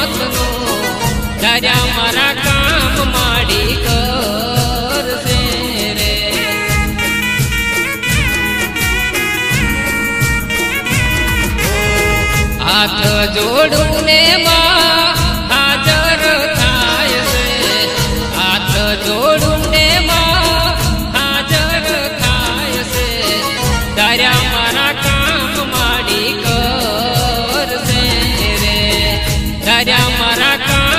નાથનો ધર્યા મારા કામ માડી કરશે રે. હાથ જોડું ને બા તાર્યા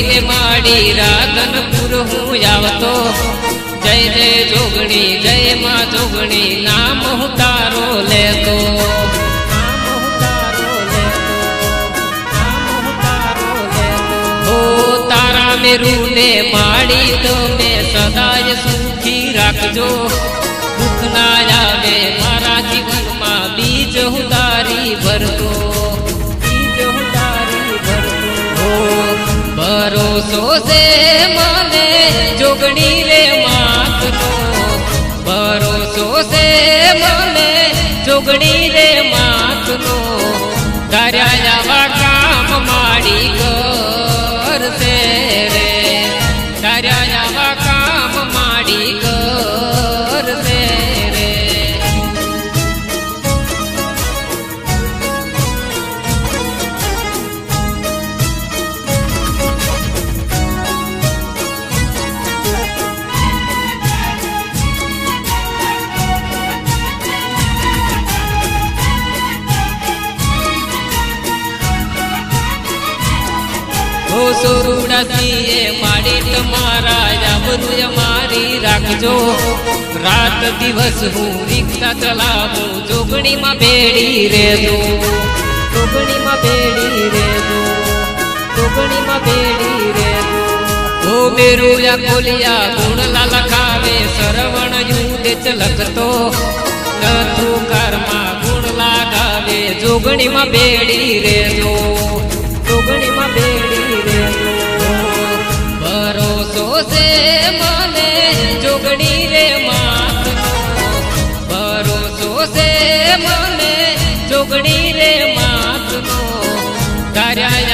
કરીને માડી રાધનપુર હું આવતો. જય જય જોગણી, જય માં જોગણી, નામ હું તારો લેતો. તારા મેરું ને માડી તો તમે સદાય સુખી રાખજો. દુઃખ ના ભરોસો છે મને જોગણી રે માતનો ભરોસો છે મને જોગણી રે માતનો તાર્યા હો સોરુડાસીએ માડી તમારા આબરૂય મારી રાખજો. રાત દિવસ હું રિક્ષા ચલાવું જોગણીમાં બેડી રેજો જોગણીમાં બેડી રેજો જોગણીમાં બેડી રેજો ઓ મેરુયા કોલિયા ગુણલા લખાવે સરવણ યુદ્ધ ચલકતો નથુ કારમાં ગુણ લાગાવે જોગણીમાં બેડી રેજો જોશે મને જોગડી રે માત. ભરોસો છે મને જોગડી રે માત તાર્યા